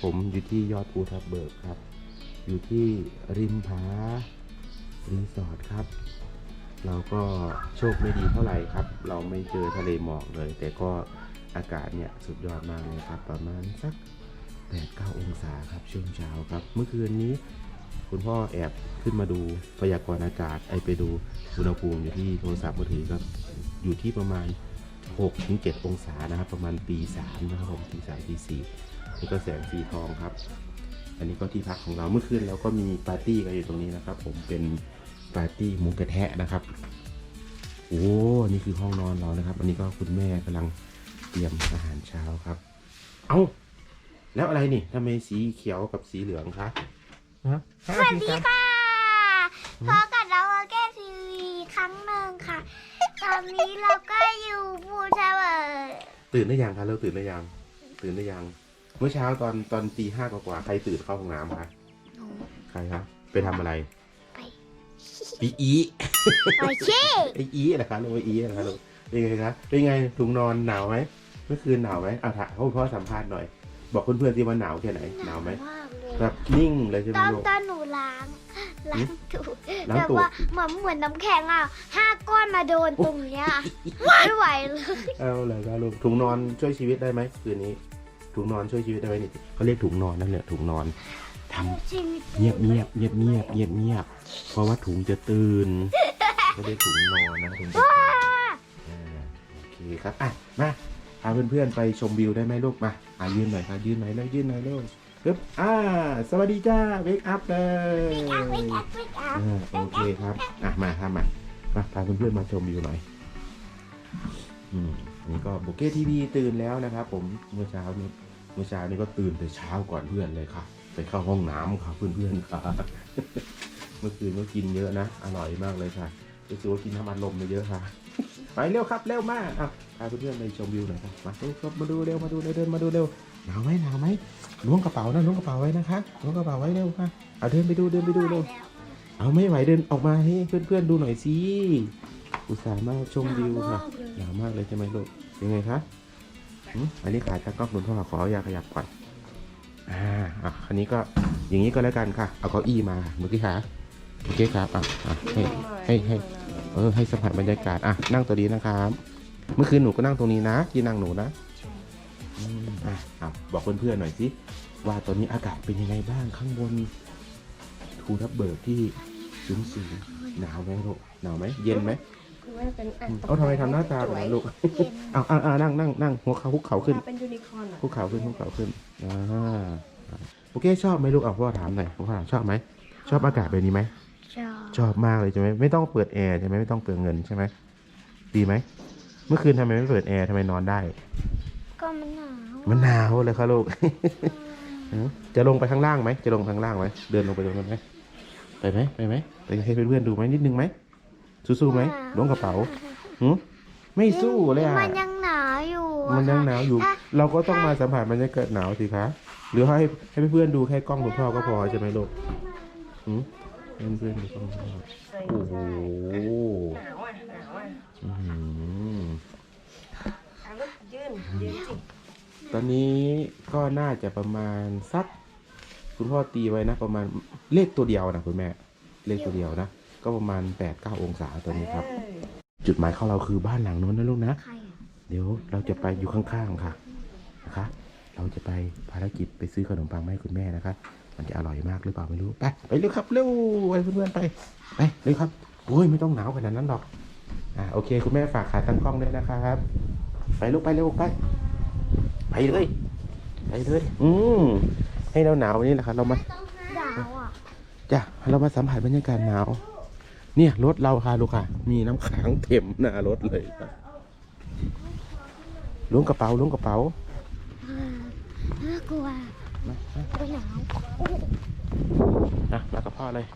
ผมอยู่ที่ยอดภูทับเบิกครับ อยู่ที่ริมผารีสอร์ทครับ เราก็โชคไม่ดีเท่าไหร่ครับ เราไม่เจอทะเลหมอกเลย แต่ก็อากาศเนี่ยสุดยอดมากเลยครับ ประมาณสัก8-9องศาครับช่วงเช้าครับ เมื่อคืนนี้คุณพ่อแอบขึ้นมาดูพยากรณ์อากาศ ไอไปดูอุณหภูมิอยู่ที่โทรศัพท์มือถือครับอยู่ที่ประมาณ6-7องศานะครับ ประมาณปี3นะครับผมปี3ปี4 นี่ก็แสงสีทองครับ อันนี้ก็ที่พักของเราเมื่อคืนเราก็มีปาร์ตี้กันอยู่ตรงนี้นะครับ ผมเป็นปาร์ตี้หมูกระแทะนะครับ โอ้นี่คือห้องนอนเรานะครับ อันนี้ก็คุณแม่กำลังเตรียมอาหารเช้าครับ เอ้าแล้วอะไรนี่ทำไมสีเขียวกับสีเหลืองคะฮะสวัสดีค่ะพบกับเราแก้ทีวีครั้งหนึ่งค่ะ ตอนนี้เราก็อยู่ภูทะเบิกตื่นหรือยังคะเราตื่นหรือยัง ตื่นหรือยัง เมื่อเช้าตอนตอนตีห้ากว่าๆใครตื่นเข้าห้องน้ำคะหนูใครคะไปทำอะไรไปปีอีไปเช่ไออีเหรอคะลูกไออีเหรอคะลูกเป็นไงคะเป็นไงถุงนอนหนาวไหมเมื่อคืนหนาวไหมเอาถามพ่อพ่อสัมภาษณ์หน่อย บอกเพื่อนๆที่ว่าหนาวแค่ไหนหนาวไหมมากเลยแบบนิ่งเลยใช่ไหมตอนลูก ตอนหนูล้างล้างตูดล้างแบบตูด ว่าเหมือนเหมือนน้ำแข็งอะห้าก้อนมาโดนตรงเนี้ยไม่ไหวเลยเอาเลยครับลูกถุงนอนช่วยชีวิตได้ไหมคืนนี้ ถุงนอนช่วยชีวิตได้ไหมนี่เขาเรียกถุงนอนนั่นแหละถุงนอนทำชีวิตเงียบเงียบเงียบเงียบเงียบเงียบเพราะว่าถุงจะตื่นไม่ได้ถุงนอนนะถุงจะตื่นอ่าโอเคครับอะมาพาเพื่อนๆไปชมวิวได้ไหมลูกมาอะยืนหน่อยครับยืนหน่อยเลยยืนหน่อยเลยปึ๊บอ่าสวัสดีจ้าเวกอัพเลยอะไม่อัพไม่อัพอ่าโอเคครับอะมาครับมามาพาเพื่อนๆมาชมวิวหน่อยอืมอันนี้ก็โบเก้ทีวีตื่นแล้วนะครับผมเมื่อเช้านี้ เมื่อเช้านี้ก็ตื่นแต่เช้าก่อนเพื่อนเลยค่ะ ไปเข้าห้องน้ำค่ะเพื่อนๆค่ะ เมื่อคืนก็กินเยอะนะ อร่อยมากเลยค่ะรู้สึกว่ากินน้ำอัดลมไปเยอะค่ะ ไปเร็วครับเร็วมากอะพาเพื่อนๆไปชมวิวหน่อยครับมาดูครับมาดูเร็วมาดูเร็วเดินมาดูเร็วหนาวไหมหนาวไหมล้วงกระเป๋านะล้วงกระเป๋าไว้นะคะล้วงกระเป๋าไว้เร็วค่ะเอาเดินไปดูเดินไปดูเร็วเอาไม่ไหวเดินออกมาให้เพื่อนๆดูหน่อยสิอุตส่าห์มาชมวิวค่ะหนาวมากเลยใช่ไหมลูกยังไงคะหืม อันนี้ขาดตากล้องคุณพ่อขออยาขยับก่อนอ่าอะคันนี้ก็อย่างนี้ก็แล้วกันค่ะเอาเก้าอี้มาเมื่อกี้ค่ะโอเคครับอะอะให้ให้ให้เออให้สัมผัสบรรยากาศอะนั่งตัวนี้นะครับ เมื่อคืนหนูก็นั่งตรงนี้นะที่นั่งหนูนะอะอะบอกเพื่อนๆหน่อยสิว่าตอนนี้อากาศเป็นยังไงบ้างข้างบนภูทับเบิกที่สูงสูงหนาวไหมลูกหนาวไหมเย็นไหม ไม่เป็นอะเอาทำไมทำหน้าตาแบบนั้นลูกเอาเอาเอานั่งนั่งนั่งหัวเขาคุกเข่าขึ้นเป็นยูนิคอร์นอะคุกเข่าขึ้นคุกเข่าขึ้นอ่าโอเคชอบไหมลูกเอาพ่อถามหน่อยพ่อถามชอบไหมชอบอากาศแบบนี้ไหมชอบชอบมากเลยใช่ไหมไม่ต้องเปิดแอร์ใช่ไหมไม่ต้องเปลืองเงินใช่ไหมดีไหมเมื่อคืนทำไมไม่เปิดแอร์ทำไมนอนได้ ก็มันหนาวมันหนาวเลยครับลูกจะลงไปข้างล่างไหมจะลงข้างล่างไหมเดินลงไปตรงนั้นไหมไปไหมไปไหมไปให้เพื่อนๆดูไหมนิดนึงไหม สู้ๆไหมล้วงกระเป๋าหืมไม่สู้เลยอะมันยังหนาวอยู่อะมันยังหนาวอยู่ถ้าเราก็ต้องมาสัมผัสบรรยากาศหนาวสิคะหรือให้ให้เพื่อนๆดูแค่กล้องคุณพ่อก็พอใช่ไหมลูกหืมให้เพื่อนๆดูกล้องคุณพ่อโอ้โหหนาวอะหนาวอะอื้อหืออะลูกยืนยืนสิตอนนี้ก็น่าจะประมาณสัก คุณพ่อตีไว้นะ ประมาณเลขตัวเดียวนะคุณแม่ เลขตัวเดียวนะ ก็ประมาณ8ปดเก้าองศาตอนนี้ครับเออจุดหมายของเราคือบ้านหลังนู้นนะลูกนะใครอะเดี๋ยวเราจะไปอยู่ข้างๆค่ะนะคะ เราจะไปภารกิจไปซื้อขนมปังมาให้คุณแม่นะคะ มันจะอร่อยมากหรือเปล่าไม่รู้ ไปไปเร็วครับเร็วไปเพื่อนๆไปไปเร็วครับโอ้ยไม่ต้องหนาวขนาดนั้นหรอก อ่าโอเค คุณแม่ฝากขาตั้งกล้องด้วยนะครับ ไปลูกไปเร็วไป ไปเลยไปเลยอืมให้เราหนาววันนี้แหละครับเรามา หนาวอะ จ้ะเรามาสัมผัสบรรยากาศหนาว เนี่ยรถเราค่ะลูกค่ะ มีน้ำค้างเต็มหน้ารถเลยครับล้วงกระเป๋าล้วงกระเป๋าน่ากลัวมามาก็หนาวอะมากับพ่อเลย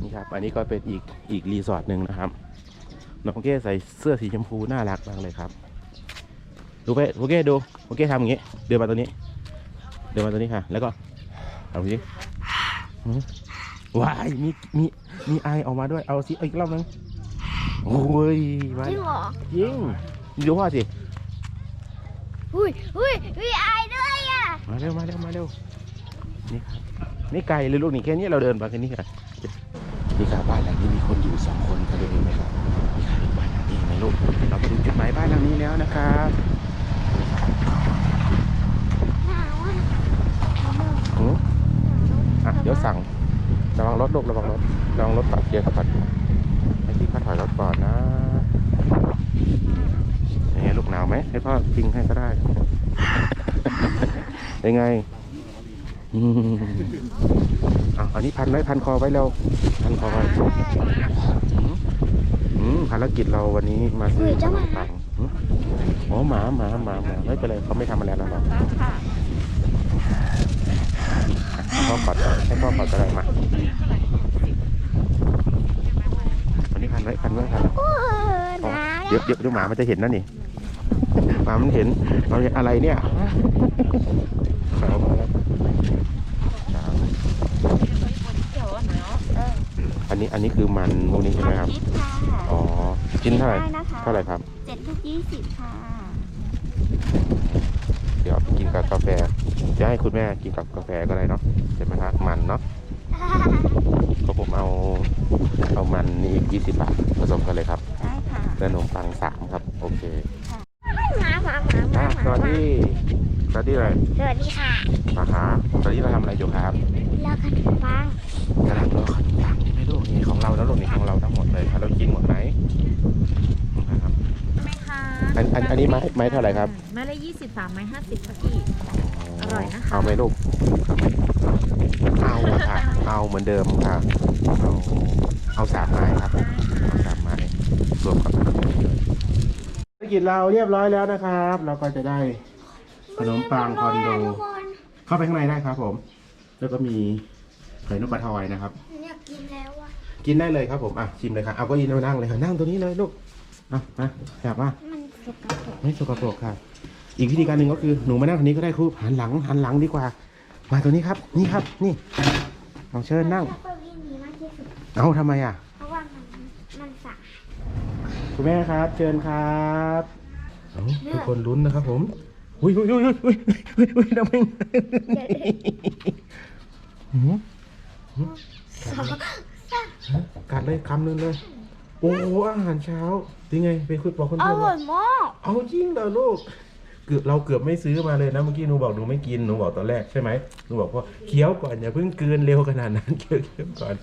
นี่ครับ อันนี้ก็เป็นอีกอีกรีสอร์ทหนึ่งนะครับน้องเก้ใส่เสื้อสีชมพูน่ารักมากเลยครับ ดูไปโอเคดูโอเคทำอย่างงี้ เดินมาตัวนี้ เดินมาตัวนี้ค่ะ แล้วก็ทำอย่างนี้หืมว้าย มีมีมีไอออกมาด้วย เอาสิเอาอีกรอบนึงโอ้ยมาจริงเหรอจริงดูพ่อสิอุ้ยอุ้ยมีไอด้วยอะ มาเร็วมาเร็วมาเร็วนี่ครับนี่ไกลเลยลูกนี่แค่นี้เราเดินมาแค่นี้ค่ะนี่ครับบ้านหลังนี้มีคนอยู่สองคนเขาเดินไหมครับนี่ครับบ้านหลังนี้เห็นไหมลูกเราไปดูจุดหมายบ้านหลังนี้แล้วนะครับ หนาวอะ หืออะเดี๋ยวสั่งระวังรถลูกระวังรถระวังรถตัดเกียร์เขาก่อนให้พี่เขาถอยรถก่อนนะยังไงลูกหนาวไหมให้พ่อพิงให้ก็ได้ยังไงอืมอะอันนี้พันไว้พันคอไว้เร็วพันคอไว้อืมอืมภารกิจเราวันนี้มาซื้อขนมปังอืมอ๋อหมาหมาหมาหมาไม่เป็นไรเขาไม่ทำอะไรแล้วเราให้พ่อกอด ก่อนให้พ่อกอดก็ได้มาอันนี้พันไว้พันไว้พันไว้โอ้หอ๋อนาวเดี๋ยวเดี๋ยวเดี๋ยวหมามันจะเห็นนะนี่หมามันเห็นเราเห็นอะไรเนี่ยขาวมาแล้วขาวอันนี้อันนี้คือมันพวกนี้ใช่ไหมครับคิดค่ะอ๋อ ชิ้นเท่าไหร่ได้นะคะเท่าไหร่ครับเจ็ดทุกยี่สิบค่ะ เดี๋ยวเอาไปกินกับกาแฟ จะให้คุณแม่กินกับกาแฟก็ได้เนาะใช่ไหมครับมันเนาะก็ผมเอาเอามันนี่อีกยี่สิบบาทผสมกันเลยครับได้ค่ะและขนมปังสามครับ โอเคหมาหมาหมาหมาอะหมาสวัสดีสวัสดีเลยสวัสดีค่ะมาหาตอนนี้เราทำอะไรอยู่ครับแล้วขนมปังกำลังรอขนมปังใช่ไหมลูกนี่ของเราแล้วลูกนี่ของเราทั้งหมดเลยถ้าเรากินหมดไหมนะครับไหมคะอันอันอันนี้ไม้ไม้เท่าไหร่ครับไม้ละยี่สิบสามไม้ห้าสิบค่ะพี่อ ร่อยนะคะเอาไหมลูกเอาค่ะ เอาเหมือนเดิมค่ะ เอาเอาสามไม้ครับเอาสามไม้รวมกับขนมเลยธุรกิจเราเรียบร้อยแล้วนะครับ เราก็จะได้ขนมปังคอนโดทุกคนเข้าไปข้างในได้ครับผม แล้วก็มีไข่นกกระทอยนะครับ อยากกินแล้วอะกินได้เลยครับผมอะชิมเลยครับเอาเก็ยินมานั่งเลยค่ะนั่งตัวนี้เลยลูกอะมาแอบมามันสกปรกไม่สกปรกค่ะ อีกวิธีการหนึ่งก็คือหนูมานั่งตรงนี้ก็ได้ครูหันหลังหันหลังดีกว่า มาตัวนี้ครับ นี่ครับนี่ลองเชิญนั่ง ชอบตัวนี้มากที่สุด เอาทำไมอะ เพราะว่ามันมันสะคุณแม่ครับ เชิญครับเอาทุกคนลุ้นนะครับ ผมอุ้ยอุ้ยอุ้ยอุ้ยอุ้ยอุ้ยทำไมหืมสองกัดเลยคำนึงเลยโอ้โหอาหารเช้าเป็นไงไปคุยบอกคนอเพื่อนร่อยมาก เอาจริงเหรอลูก เกือบเราเกือบไม่ซื้อมาเลยนะเมื่อกี้หนูบอกหนูไม่กินหนูบอกตอนแรกใช่ไหมหนูบอกว่าเคี้ยวก่อนอย่าเพิ่งกลืนเร็วขนาดนั้นเคี้ยวเคี้ยวก่อน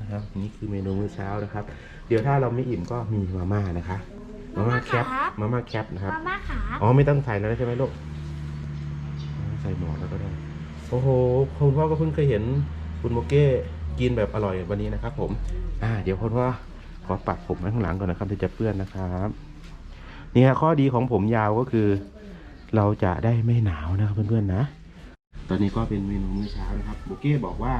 นะครับนี่คือเมนูมื้อเช้านะครับ เดี๋ยวถ้าเราไม่อิ่มก็มีมาม่านะคะมาม่าแคปมาม่าแคปนะครับมาม่าขาอ๋อไม่ต้องใส่แล้วใช่ไหมลูกใส่หมอแล้วก็ได้โอ้โหคุณพ่อก็เพิ่งเคยเห็นคุณโมเก้กินแบบอร่อยวันนี้นะครับ ผม อ่า เดี๋ยวคุณพ่อขอปัดผมไว้ข้างหลังก่อนนะครับเดี๋ยวจะเปื้อนนะครับ นี่ฮะข้อดีของผมยาวก็คือ เราจะได้ไม่หนาวนะครับเพื่อนๆนะ ตอนนี้ก็เป็นเมนูมื้อเช้านะครับโบเก้บอกว่า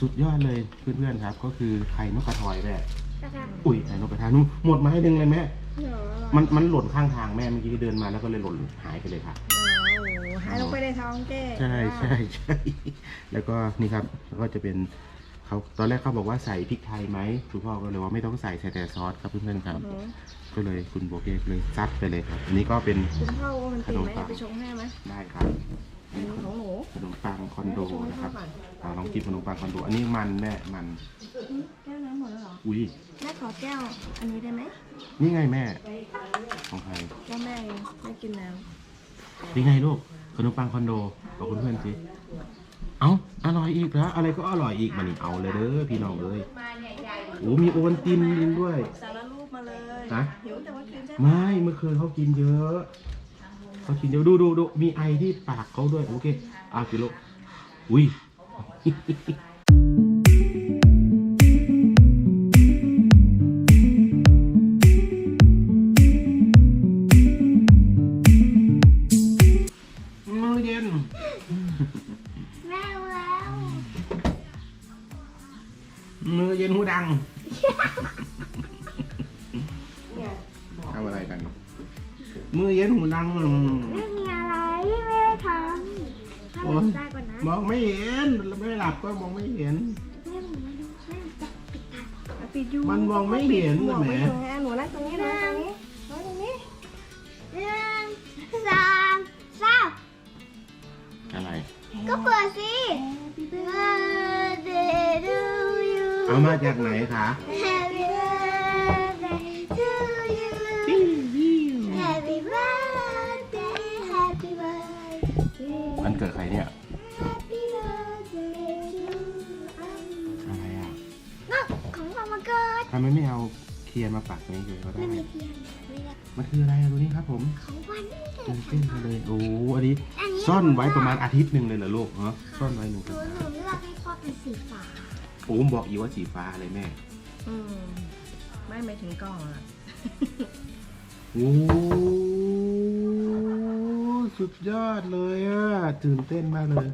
สุดยอดเลยเพื่อนๆครับ ก็คือไข่นกกระทอยแม่กระทะอุ้ยไข่นกกระทานุ่มหมดมาให้ดึงเลยแม่เหรอมันมันหล่นข้างทางแม่เมื่อกี้เดินมาแล้วก็เลยหล่นหายไปเลยค่ะโอ้โหหายลงไปในท้องเจ๊ใช่ใช่ใช่แล้วก็นี่ครับแล้วก็จะเป็นเขาตอนแรกเขาบอกว่าใส่พริกไทยไหมคุณพ่อก็เลยว่าไม่ต้องใส่ใส่แต่ซอสครับเพื่อนๆครับอือหือ ก็เลยคุณโบเก้เลยซัดไปเลยครับ อันนี้ก็เป็น คุณพ่อว่ามันตีไหมขนมปัง ไปชงให้ไหมได้ครับอันนี้ของหนูขนมปังคอนโดชงให้นะคพ่อรับก่อนอ่าลองกินขนมปังคอนโด อันนี้มันแม่มันแก้วน้ำหมดแล้วเหรออุ้ยแม่ขอแก้วอันนี้ได้ไหมนี่ไงแม่ ของใครแก้วแม่เองไม่กินแล้วนี่ไงลูกขนมปังคอนโดบอกเพื่อนๆสิเอาอร่อยอีกแล้วอะไรก็อร่อยอีกมานี่เอาเลยเด้อพี่น้องเอ้ยโอ้มีโอวัลตินด้วยสารรูปมาเลยฮะ หิวแต่ว่ากินใช่ไหมไม่เมื่อคืนเขากินเยอะเขากินเยอะดูดูดูมีไอที่ปากเขาด้วยโอเคอะกินลูกอุ้ย ก่อนนะมองไม่เห็นไม่หลับก็มองไม่เห็นมันมองไม่เห็นหแหมหนูนั่งตรงนี้นะตรงนี้นั่งตรซ่าอะไร ก็เปิดสิเอามาจากไหนคะ Happy birthday to you Happy birthday Happy birthday มันเกิดใครเนี่ยำไมไม่เอาเทียนมาปักนี้เลยก็ได้ไม่มีเทียนไม่ได้มันคืออะไรอะดูนี่ครับผมของวันนี้ตื่นเต้นมาเลยโอ้อันนี้อันนี้ซ่อนไว้ประมาณอาทิตย์หนึ่งเลยเหรอลูกฮะซ่อนไว้หนึ่งหนูหนูเลือกให้พ่อเป็นสีฟ้าโอ้มบอกอีกว่าสีฟ้าอะไรแม่อืมไม่ไม่ถึงกล่องอะโอ้สุดยอดเลยอะตื่นเต้นมากเลย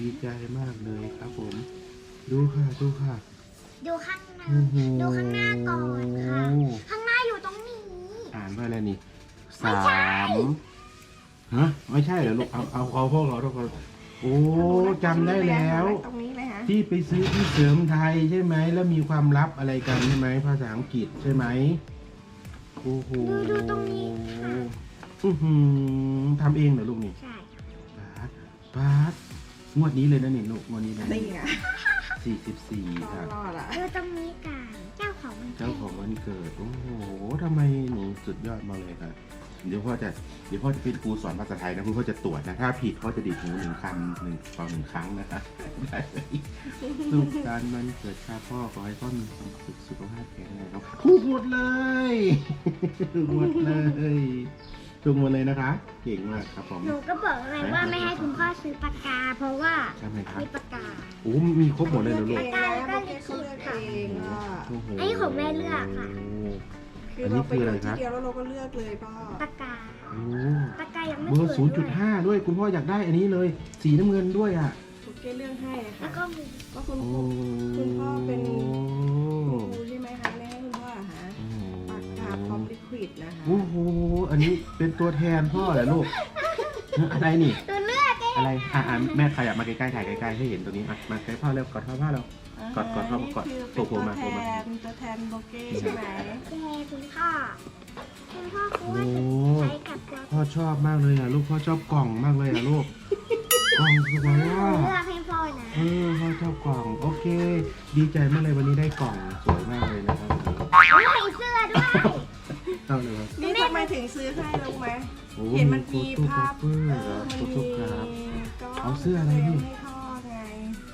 ดีใจมากเลยครับผม ดูค่ะดูค่ะ ดูข้างหน้าโอ้โหดูข้างหน้าก่อนค่ะ ข้างหน้าอยู่ตรงนี้ อ่านว่าอะไรนี่สามฮะไม่ใช่เหรอลูกเอาเอาเอาพวกเราทุกคนโอ้จำได้แล้ว ตรงนี้ไหมฮะที่ไปซื้อที่เสริมไทยใช่ไหมแล้วมีความลับอะไรกันใช่ไหมภาษาอังกฤษใช่ไหมโอ้โหดูดูตรงนี้ค่ะ อื้อหือทำเองเหรอลูกนี่ใช่ บาสบาสงวดนี้เลยนะนี่ลูกงวดนี้เลยนี่ไง สี่สิบสี่รอค่ะ รอดอะดูตรงนี้กันเจ้าของมันเจ้าของวันเกิด โอ้โหทำไมหนูสุดยอดมากเลยค่ะ เดี๋ยวพ่อจะ เดี๋ยวพ่อจะเป็นครูสอนภาษาไทยนะคุณพ่อจะตรวจนะ ถ้าผิดพ่อจะดีดหูหนึ่งคำหนึ่งต่อหนึ่งครั้งนะคะได้เลยสุขการมันเกิดค่ะพ่อขอให้พ่อมีความสุขสุขภาพแข็งแรงครับถูกหมดเลยถูกหมดเลยถูกหมดเลยนะคะ เก่งมากครับผมหนูก็บอกเลยว่าไม่ให้คุณพ่อซื้อปากกา เพราะว่าใช่ไหมครับ มีปากกา โอ้มีครบหมดเลยเหรอลูกเองนะโบเก้เขาเลือกเองอะโอ้โหอันนี้ของแม่เลือกค่ะ คือเราไปดูทีเดียวแล้วเราก็เลือกเลยพ่อปากกาโอ้ปากกายังไม่เบอสวยร์ศูนย์จุดห้าด้วยคุณพ่ออยากได้อันนี้เลย สีน้ำเงินด้วยอะโบเก้เลือกให้แล้ค่ะวก็มีก็คุณโอ้ครูคุณพ่อเป็นครูใช่ไหมคะไม่ให้คุณพ่อเหรอฮะปากกาพร้อมลิควิดนะคะ โอ้โห อันนี้เป็นตัวแทนพ่อเหรอลูก อะไรนี่หนูเลื อกเองอะไรอะอะแม่ขยับมาใกล้ๆถ่ายใกล้ๆให้เห็นตัวนี้อะมาใกล้พ่อเร็วกอดพ่อพ่อเรา กดกดเข้ากดนี่คือโผล่เป็นมาตัวโผล่แทมานตัวแทนโบเก้ใช่ไหมแกคุณพ่อคุณพ่อคุโอ้ณใช้กับตัวพ่อชอบมากเลยอะลูกพ่อชอบกล่องมากเลยอะลูกกล่องสวยหนูอะเลือกให้พ่อนะเออพ่อชอบกล่องโอเค ดีใจมากเลยวันนี้ได้กล่องสวยมากเลยนะครับไม่ใส่เสื้อด้วยเอาเลยครับนี่ทำไมถึงซื้อให้รู้ไหม โอ้เห็นมันมีโฟภาพโต้เอเอออมันโฟมีโต้กราฟก็ เอาเสื้ออะไรนี่ ให้พ่อไง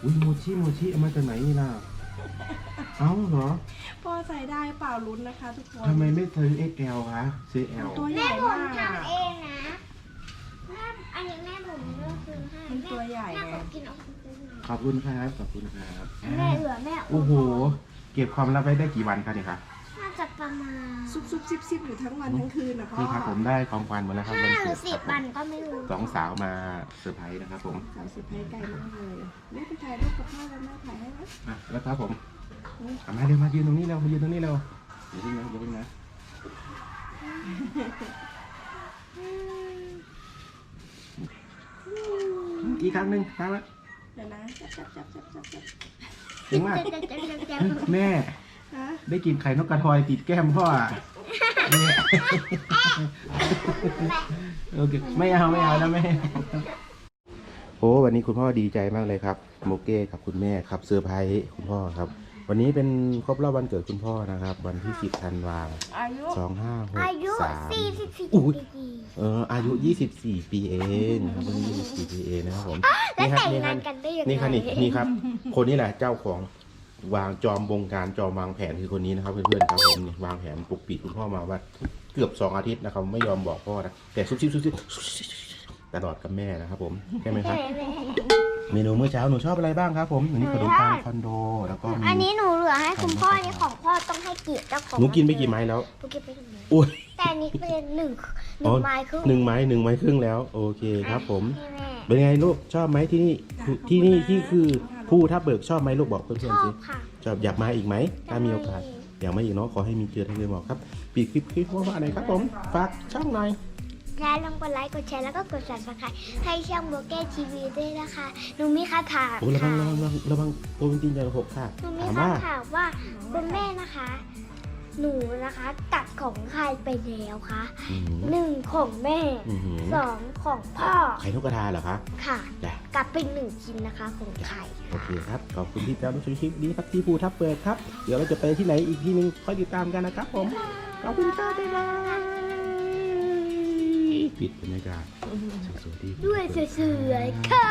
อุ้ยโมชิโมชิเอามาจากไหนนี่ล่ะ เอาเหรอพ่อใส่ได้เปล่าลุ้นนะคะ ทุกคน ทำไมไม่ซื้อ XL คะซื้อ L ตัวใหแม่ญ่ผมมากทำเองนะแม่อันนี้แม่ผมเลือกซื้อให้มันตัวใหญ่แม่ไงขอกินเอาของซื้อหน่อยขอบคุณครับขอบคุณครับแม่เหลือแม่โอ้โห เก็บความลับไว้ได้กี่วันคะเนี่ยครับน่าจะ ประมาณซุบซุบซิบซิบอยู่ทั้งวันทั้งคืนนะพ่อนี่ครับผมได้ของขวัญหมดแล้วครับห้าวันหรืเกิอดสิบวันก็ไม่รู้ สองสาวมาเซอร์ไพรส์นะครับผมสาวสุดท้ายไกลมากเลยนี่ไปถ่ายรูปกับพ่อแล้วแม่ถ่ายให้ไหมอะแล้วครับผมเอามาเร็วมายืนตรงนี้เร็วมายืนตรงนี้เร็วอย่าเพิ่งนะอย่าเพิ่งนะอืมอีกครั้งหนึ่งครั้งละเดี๋ยวนะจับจับจับจับจับจับถึงว่าจะจะจะจะแม่ฮะ ได้กินไข่นกกระทอยติดแก้มพ่ออะเนี่ยโอเคไม่เอาไม่เอาแล้วแม่ โอ้วันนี้คุณพ่อดีใจมากเลยครับโมเก้กับคุณแม่ครับเซอร์ไพรส์คุณพ่อครับ วันนี้เป็นครบรอบวันเกิดคุณพ่อนะครับ วันที่สิบธันวาอายุ สองห้าหกอายุสามสี่สิบสี่อุ๊ยปีเอออายุ 24 ปีเองนะครับวันนี้24ปีเองนะครับผมแล้วนี่ครัแต่งนี่คงารับนกันได้ยังไงนี่ครับนี่นี่ครับ คนนี้แหละเจ้าของ วางจอมบงการจอมวางแผนคือคนนี้นะครับเพื่อนๆครับผมนี่วางแผนปลุกปิดคุณพ่อมาว่าเกือบสองอาทิตย์นะครับ ไม่ยอมบอกพ่อนะแต่ซุบซิบซุบซิบตลอดกับแม่นะครับผมใช่ไหมครับ เมนูมื้อเช้าหนูชอบอะไรบ้างครับผมอันนี้ขนมปังคอนโด แล้วก็มีอันนี้หนูเหลือให้คุณพ่ออันนี้ของพ่อต้องให้เกียรติเจ้าของหนูกินไปกี่ไม้แล้วหนูกินไปถึงไหนอุ้ยแต่อันนี้เป็นหนึ่งหอ๋นึ่องไม้ครึ่งหนึ่งไม้หนึ่งไม้ครึ่งแล้ว โอเคครับผมให้แม่เป็นไงลูกชอบไหมที่นี่ที่นี่ที่คือ ผู้ทับเบิกชอบไหมลูกบอกเพื่ชอนอๆสิบค่ะ ชอบอยากมาอีกไหม ถ้ามีโอกาส อยากมาอีกเนาะ ขอให้มีเจอทั้งเดือนบอกครับ ปีกคลิปคลิปว่าว่าไหนครับผม ฝากช่องหน่อยและลองกดไลค์กดแชร์แล้วก็กด subscribe ให้ช่องโบเก้ทีวีด้วยนะคะหนูมีคำถามโอ้ระวัค่ะงระวังระวังระวังโปรตีนจะหกค่ะหนูมีถามว่า คำถามว่าคุณแม่นะคะ หนูนะคะตัดของใครไปแล้วคะอืมหนึ่งของแม่อืมสองของพ่อไข่นกกระทาเหรอคะค่ะจ้ะกลับเป็นหนึ่งชิ้นนะคะของไข่โอเคครับ ขอบคุณที่ตามชมคลิปนี้ครับที่ภูทับเปิดครับ เดี๋ยวเราจะไปที่ไหนอีกทีนึงคอยติดตามกันนะครับผม ขอบคุณครับบ๊ายบายปิดบรรยากาศสวยๆดี ด้วยสวยๆค่ะ